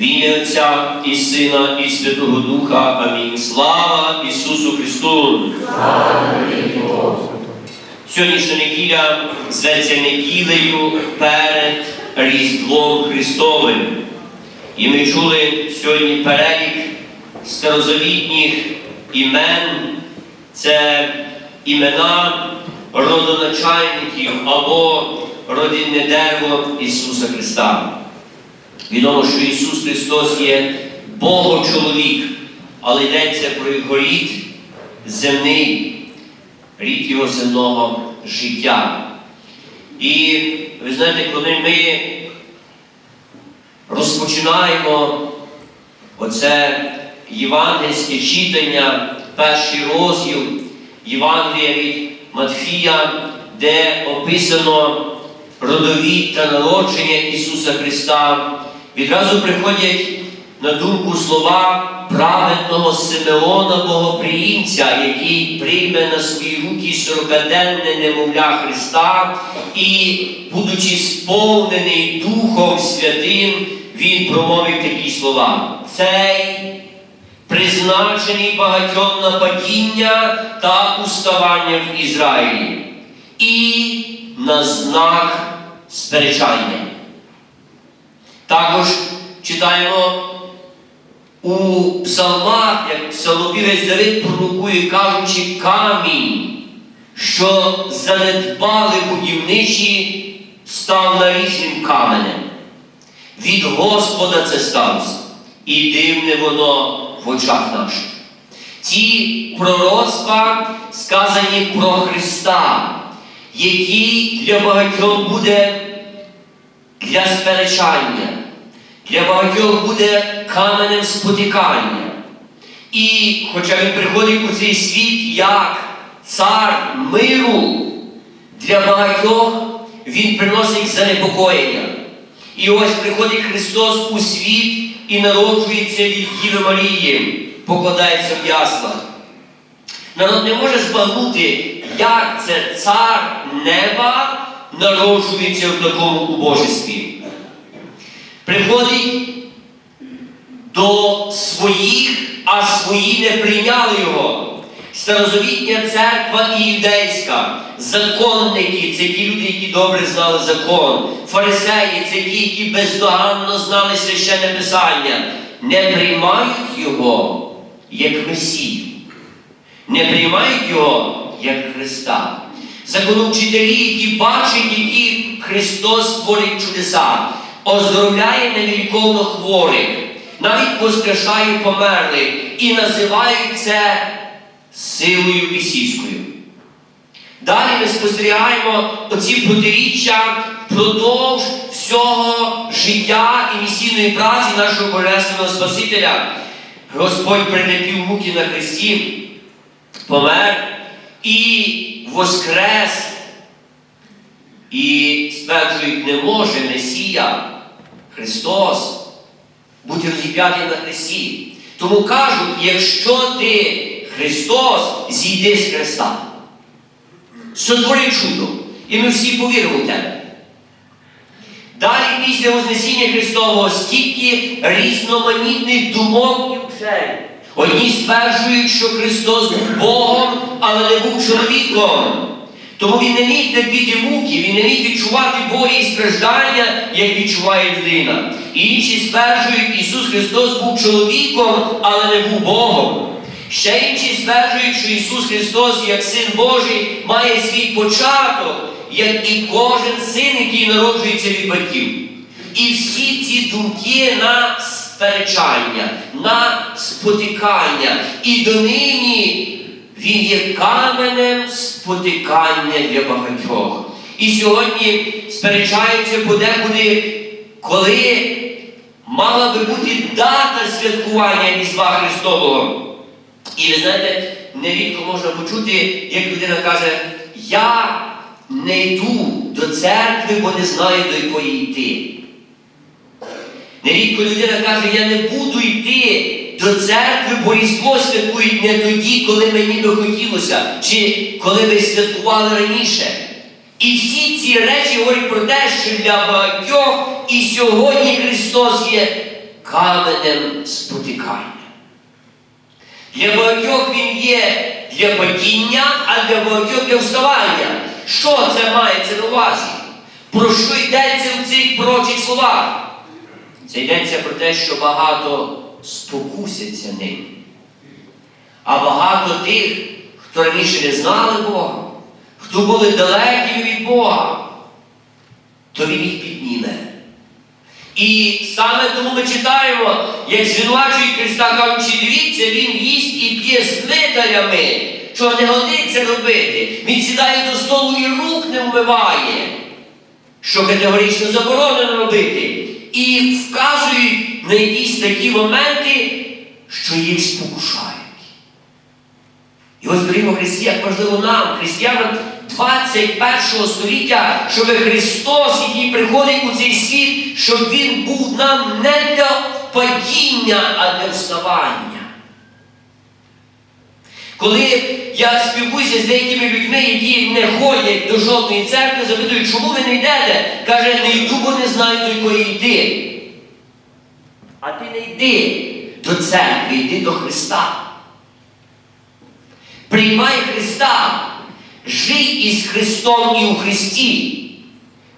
В ім'я Отця і Сина, і Святого Духа. Амінь. Слава Ісусу Христу! Сьогоднішня неділя зветься неділею перед Різдвом Христовим. І ми чули сьогодні перелік старозавітніх імен. Це імена родоначальників або родинне дерево Ісуса Христа. Відомо, що Ісус Христос є Богочоловік, але йдеться про його рід земний, рід його земного життя. І ви знаєте, коли ми розпочинаємо оце євангельське читання, перший розділ Євангелія від Матфія, де описано родовід та народження Ісуса Христа, відразу приходять на думку слова праведного Симеона Богоприємця, який прийме на свої руки сорокаденне немовля Христа і, будучи сповнений Духом Святим, він промовив такі слова. Цей призначений багатьом на падіння та уставання в Ізраїлі, і на знак сперечання. Також читаємо у псалмах, як псалмопівець Давид пророкує, кажучи, камінь, що занедбали будівничі, став наріжним каменем. Від Господа це сталося, і дивне воно в очах наших. Ці пророцтва сказані про Христа, який для багатьох буде для сперечання, для багатьох буде каменем спотикання. І хоча він приходить у цей світ як цар миру, для багатьох він приносить занепокоєння. І ось приходить Христос у світ і народжується від Діви Марії, покладається в яслах. Народ не може збагнути, як це цар неба народжується в такому убожестві. Приходить до своїх, а свої не прийняли його. Старозавітня церква і юдейська, законники це ті люди, які добре знали закон, фарисеї це ті, які бездоганно знали священне писання, не приймають його як Месію, не приймають його як Христа. Законовчителі, які бачать, які Христос творить чудеса, оздоровляє невіліковно хворих, навіть воскрешає померлих і називають це силою бісівською. Далі ми спостерігаємо оці протиріччя впродовж всього життя і місійної праці нашого Божественного Спасителя. Господь притерпів муки на Христі, помер і воскрес. І стверджують, не може Месія, Христос, бути розіп'ятий на Христі. Тому кажуть, якщо ти Христос, зійди з Христа. Сотвори чудо. І ми всі повіримо в тебе. Далі після Вознесіння Христового стільки різноманітних думок і вчень. Одні стверджують, що Христос був Богом, але не був чоловіком. Тому він не міг терпіти муки, він не міг відчувати болі і страждання, як відчуває людина. І інші стверджують, Ісус Христос був чоловіком, але не був Богом. Ще інші стверджують, що Ісус Христос, як Син Божий, має свій початок, як і кожен син, який народжується від батьків. І всі ці думки на сперечання, на спотикання. І донині він є каменем спотикання для багатьох. І сьогодні сперечаються подекуди, коли мала би бути дата святкування Різдва Христового. І ви знаєте, нерідко можна почути, як людина каже, я не йду до церкви, бо не знаю, до якої йти. Нерідко людина каже, я не буду йти до церкви, бо Різдво святкують не тоді, коли мені би хотілося, чи коли ви святкували раніше. І всі ці речі говорять про те, що для багатьох і сьогодні Христос є каменем спотикання. Для багатьох він є для падіння, а для багатьох для вставання. Що це мається на увазі? Про що йдеться в цих пророчих словах? Це йдеться про те, що багато спокусяться ним. А багато тих, хто раніше не знали Бога, хто були далекі від Бога, то він їх підніме. І саме тому ми читаємо, як звинувачують Христа, кажучи, дивіться, Він їсть і п'є з митарями, що не годиться робити. Він сідає до столу і рук не вмиває, що категорично заборонено робити. І вказують на якісь такі моменти, що їх спокушають. І ось, дорогі Христі, як важливо нам, християнам 21 століття, щоб Христос, який приходить у цей світ, щоб Він був нам не для падіння, а для вставання. Коли я спілкуюся з деякими людьми, які не ходять до жодної церкви, запитую, чому ви не йдете? Каже, не йду, бо не знаю до якої йти. А ти не йди до церкви, йди до Христа. Приймай Христа, жий із Христом і у Христі,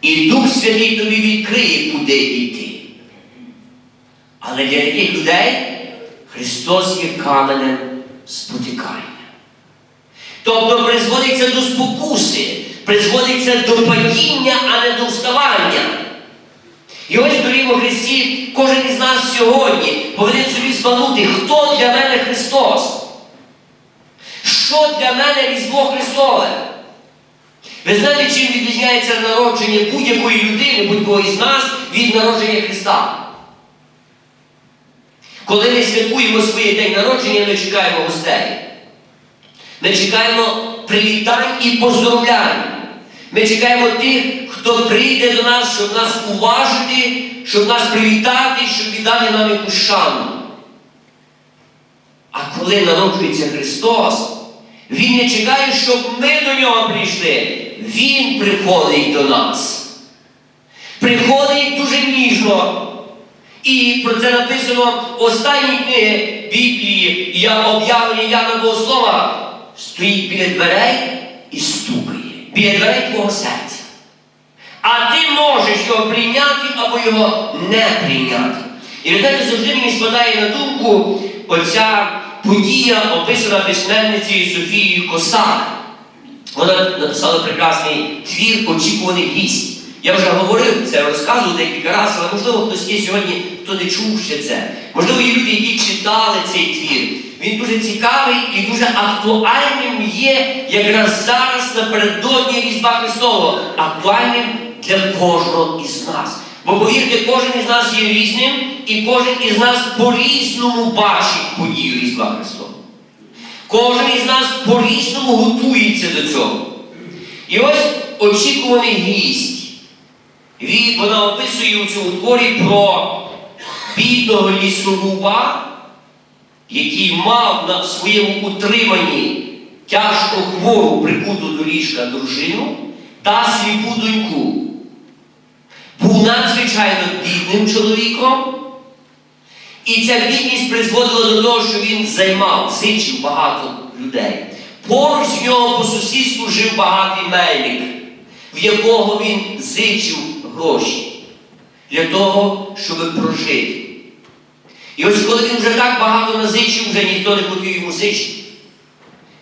і Дух Святий тобі відкриє, куди йти. Але для таких людей Христос є каменем спотикання. Тобто призводиться до спокуси, призводиться до падіння, а не до вставання. І ось, дорогі у Христі, кожен із нас сьогодні повинен собі збагнути, хто для мене Христос. Що для мене Різдво Христове? Ви знаєте, чим відрізняється народження будь-якої людини, будь-кого із нас від народження Христа? Коли ми святкуємо своє день народження, ми чекаємо гостей. Ми чекаємо привітань і поздоровлянь. Ми чекаємо тих, хто прийде до нас, щоб нас уважити, щоб нас привітати, щоб віддати нам якусь шану. А коли народжується Христос, Він не чекає, щоб ми до нього прийшли. Він приходить до нас. Приходить дуже ніжно. І про це написано в останній книги Біблії, я об'явлення Яна Богослова, стоїть біля дверей і стукає. Біля дверей твого серця. А ти можеш його прийняти або його не прийняти. І ви завжди мені спадає на думку оця подія, описана письменницею Софією Косак. Вона написала прекрасний твір Очікуваний гість. Я вже говорив це, розказував декілька разів, але можливо хтось є сьогодні, хто не чув ще це. Можливо, є люди, які читали цей твір. Він дуже цікавий і дуже актуальним є якраз зараз напередодні Різдва Христового. Актуальним для кожного із нас. Бо повірте, кожен із нас є різним, і кожен із нас по-різному бачить подію Різдва Христового. Кожен із нас по-різному готується до цього. І ось очікуваний гість. Вона описує у цьому творі про бідного лісоруба, який мав на своєму утриманні тяжко хвору прикуту до ліжка дружину та сліпу доньку. Був надзвичайно бідним чоловіком, і ця бідність призводила до того, що він займав, зичив багато людей. Поруч з нього по сусідству жив багатий мельник, в якого він зичив гроші для того, щоб прожити. І ось коли він вже так багато назичив, вже ніхто не хотів йому зичити.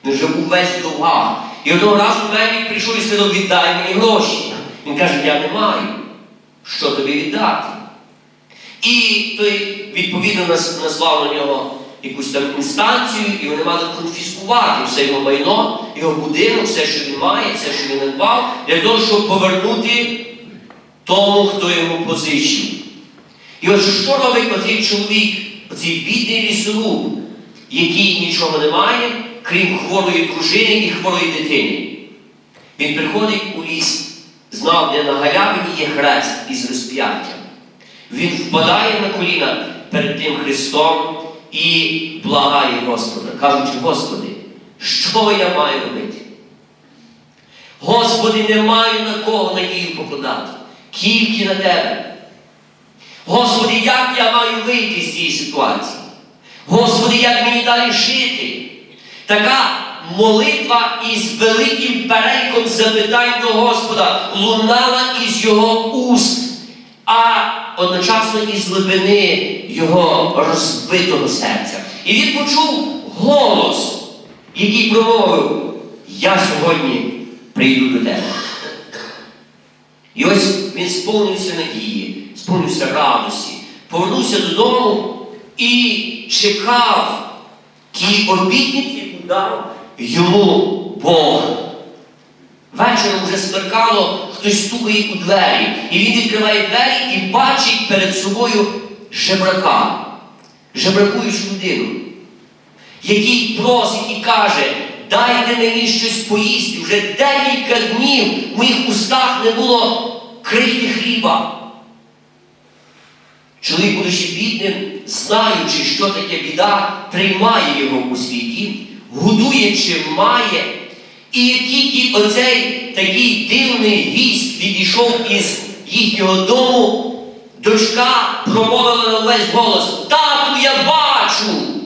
Він вже був весь в. І одного разу мельник прийшов і сказав, віддай мені гроші. Він каже, я не маю. Що тобі віддати? І той відповідно назвав на нього якусь там інстанцію, і вони мали конфіскувати все його майно, його будинок, все, що він має, все, що він надбав, для того, щоб повернути тому, хто йому позичив. І ось що робить оцей чоловік, оцей бідний лісоруб, який нічого не має, крім хворої дружини і хворої дитини. Він приходить у ліс, знав, де на галявині є хрест із розп'яттям. Він впадає на коліна перед тим Христом і благає Господа, кажучи, Господи, що я маю робити? Господи, не маю на кого надію покладати, тільки на Тебе. Господи, як я маю вийти з цієї ситуації? Господи, як мені далі жити? Така молитва із великим переліком запитань до Господа лунала із його уст, а одночасно із глибини його розбитого серця. І він почув голос, який промовив: Я сьогодні прийду до тебе. І ось він сповнився надії, сповнився радості, повернувся додому і чекав ті обітниці, яку дав йому Бог. Вечором вже смеркало, хтось стукає у двері, і він відкриває двері і бачить перед собою жебрака, жебракуючу людину, який просить і каже, дайте мені щось поїсти. Вже декілька днів в моїх устах не було крихти хліба. Чоловік, будучи бідним, знаючи, що таке біда, приймає його у свій дім, годує чим має. І як тільки оцей такий дивний військ відійшов із їхнього дому, дочка промовила на весь голос: Тату, я бачу!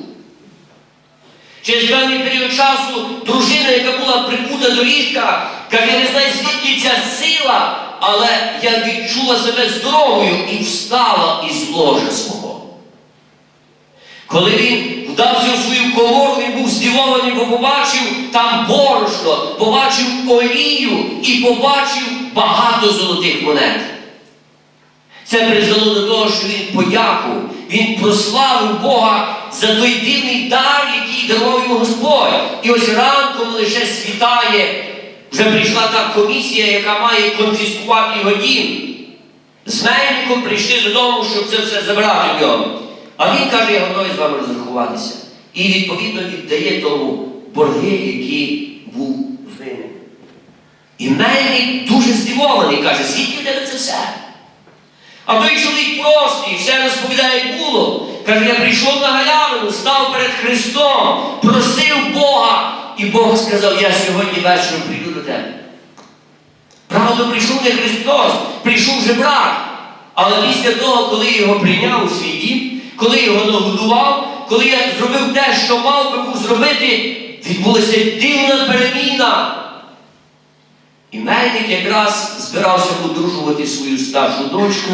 Через певний період часу дружина, яка була прикута до ліжка, каже, я не знаю, звідки ця сила, але я відчула себе здоровою і встала із ложа свого. Коли він вдався у свою комору, він був здивований, бо побачив там борошно, побачив олію і побачив багато золотих монет. Це призвело до того, що він подяку, він прославив Бога за той дивний дар, який дарував йому Господь. І ось ранком лише світає, вже прийшла та комісія, яка має конфіскувати його дім. З мельником прийшли додому, щоб це все забрати в нього. А він каже, я готовий з вами розрахуватися. І відповідно віддає тому борги, які був винен. І мельник дуже здивований, каже, звідки в тебе це все? А той чоловік простий, все розповідає, було. Каже, я прийшов на галявину, став перед Христом, просив Бога, і Бог сказав, я сьогодні вечором прийду до тебе. Правда, прийшов не Христос, прийшов жебрак. Але після того, коли його прийняв у свій дім, коли його нагодував, коли я зробив те, що мав би був зробити, відбулася дивна переміна. І мельник якраз збирався одружувати свою старшу дочку,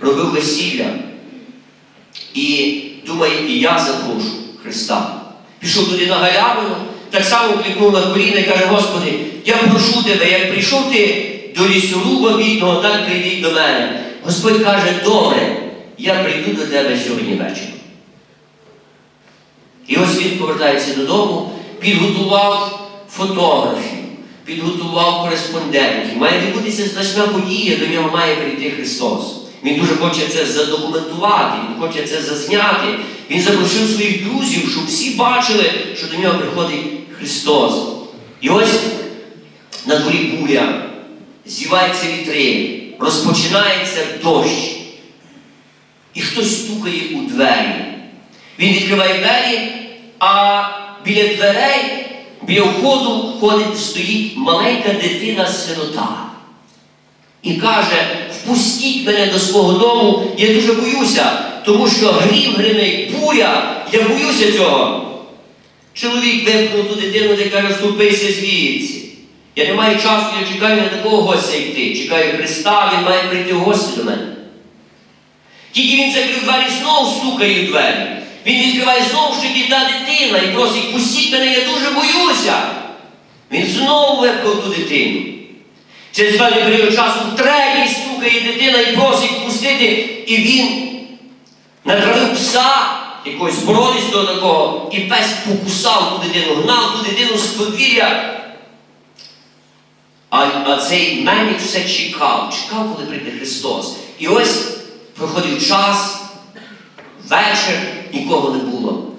робив весілля. І думає, і я запрошу Христа. Пішов туди на галявину, так само кликнув на коліна і каже, Господи, я прошу тебе, як прийшов ти до лісоруба бідного, так прийди до мене. Господь каже, добре, я прийду до тебе сьогодні вечором. І ось він повертається додому, підготував фотографів, підготував кореспондентів. Має відбутися значна подія, до нього має прийти Христос. Він дуже хоче це задокументувати, він хоче це зазняти. Він запросив своїх друзів, щоб всі бачили, що до нього приходить Христос. І ось на дворі буря, зіваються вітри, розпочинається дощ. І хтось стукає у двері. Він відкриває двері, а біля дверей, біля входу ходить, стоїть маленька дитина-сирота. І каже, впустіть мене до свого дому, я дуже боюся, тому що грім гримить, буря, я боюся цього. Чоловік вимкнув ту дитину і каже, ступися звідси. Я не маю часу, я чекаю на такого гостя йти. Чекаю Христа, він має прийти в гості до мене. Тільки він закрив двері, знову стукає в двері. Він відкриває ж таки та дитина і просить, пустіть мене, я дуже боюся. Він знову випхав ту дитину. Через певний період часу третій стукає дитина і просить пустити, і він натравив пса, якогось бородистого такого, і пес покусав ту дитину, гнав ту дитину з подвір'я. А, а цей мельник все чекав, чекав, коли прийде Христос. І ось проходив час, вечір, нікого не було.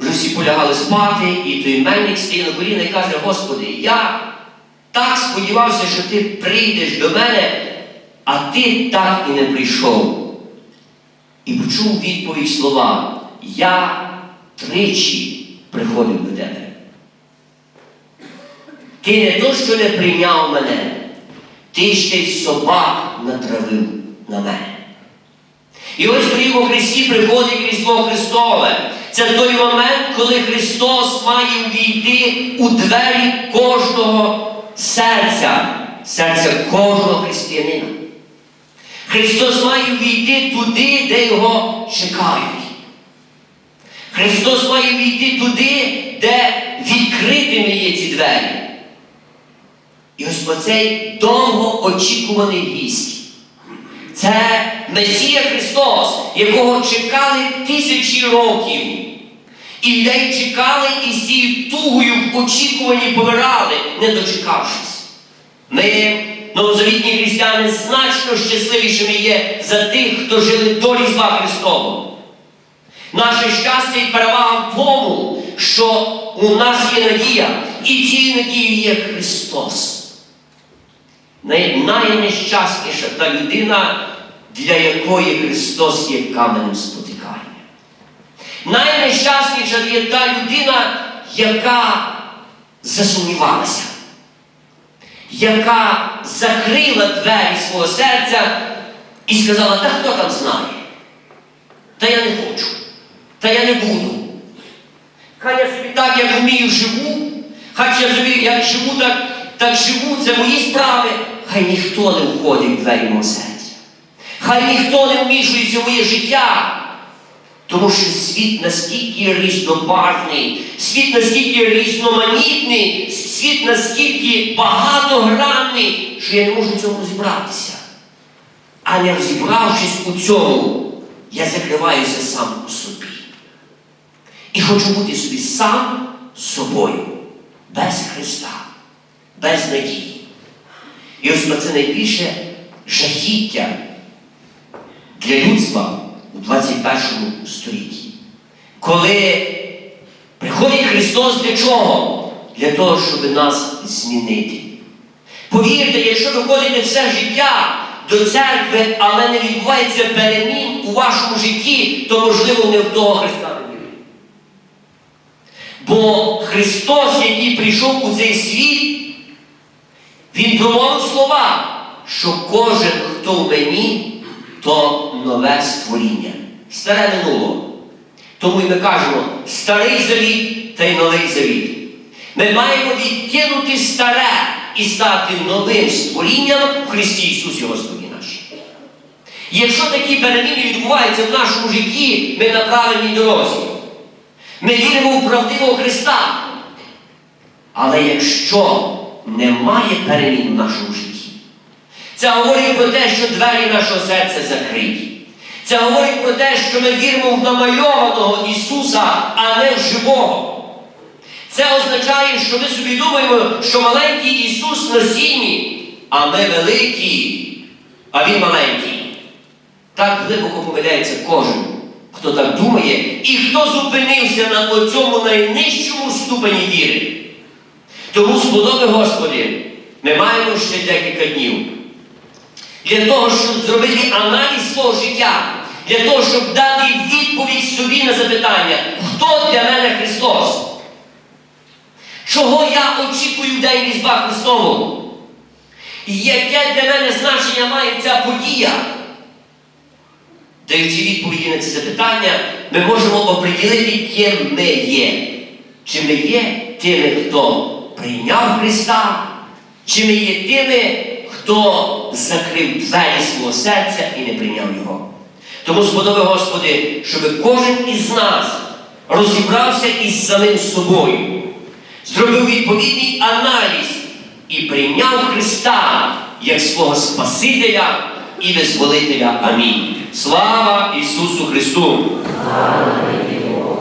Вже всі полягали спати, і той мельник стає на коліна і каже, Господи, я так сподівався, що ти прийдеш до мене, а ти так і не прийшов. І почув відповідь слова, я тричі приходив до тебе. Ти не то, що не прийняв мене, ти ще й собак натравив на мене. І ось тоді у Христі приходить Різдво Христове. Це той момент, коли Христос має увійти у двері кожного серця, серця кожного християнина. Христос має увійти туди, де його чекають. Христос має увійти туди, де відкритими є ці двері. І ось оцей довго очікуваний гість. Це Месія Христос, якого чекали тисячі років. І людей чекали і з цією тугою в очікуванні помирали, не дочекавшись. Ми, новозавітні християни, значно щасливішими є за тих, хто жили до Різдва Христового. Наше щастя і перевага в тому, що у нас є надія, і цією надією є Христос. Най- Найнещасніша та людина, для якої Христос є каменем спотикання. Найнещасніша є та людина, яка засумнівалася, яка закрила двері свого серця і сказала, та хто там знає? Та я не хочу, та я не буду. Хай я собі так, як вмію, живу, хай я собі як живу, так, так живу, це мої справи. Хай ніхто не входить в двері мого серця. Хай ніхто не вмішується в моє життя. Тому що світ наскільки різнобарвний, світ наскільки різноманітний, світ наскільки багатогранний, що я не можу в цьому розібратися. А не розібравшись у цьому, я закриваюся сам у собі. І хочу бути собі сам собою, без Христа, без надії. І ось на це найбільше жахіття для людства у 21 столітті. Коли приходить Христос для чого? Для того, щоб нас змінити. Повірте, якщо ви ходите все життя до церкви, але не відбувається перемін у вашому житті, то можливо не в того Христа не вірите. Бо Христос, який прийшов у цей світ, Він промовив слова, що кожен, хто в мені, то нове створіння. Старе минуло. Тому й ми кажемо старий завіт та й новий завіт. Ми маємо відкинути старе і стати новим створінням в Христі Ісусі Господі наші. Якщо такі переміни відбуваються в нашому житті, ми на правильній дорозі. Ми віримо в правдивого Христа. Але якщо немає перемін в нашому житті, це говорить про те, що двері нашого серця закриті. Це говорить про те, що ми віримо в намальованого Ісуса, а не в живого. Це означає, що ми собі думаємо, що маленький Ісус на сіні, а ми великі, а Він маленький. Так глибоко помиляється кожен, хто так думає, і хто зупинився на цьому найнижчому ступені віри. Тому, сподоби Господи, ми маємо ще декілька днів. Для того, щоб зробити аналіз свого життя, для того, щоб дати відповідь собі на запитання, хто для мене Христос? Чого я очікую в День Різдва Христового? Яке для мене значення має ця подія? Даючи відповіді на ці запитання, ми можемо оприділити, ким ми є. Чи ми є тими, хто прийняв Христа, чи ми є тими, хто закрив двері свого серця і не прийняв Його. Тому сподоби, Господи, щоб кожен із нас розібрався із самим собою, зробив відповідний аналіз і прийняв Христа як свого Спасителя і Визволителя. Амінь. Слава Ісусу Христу!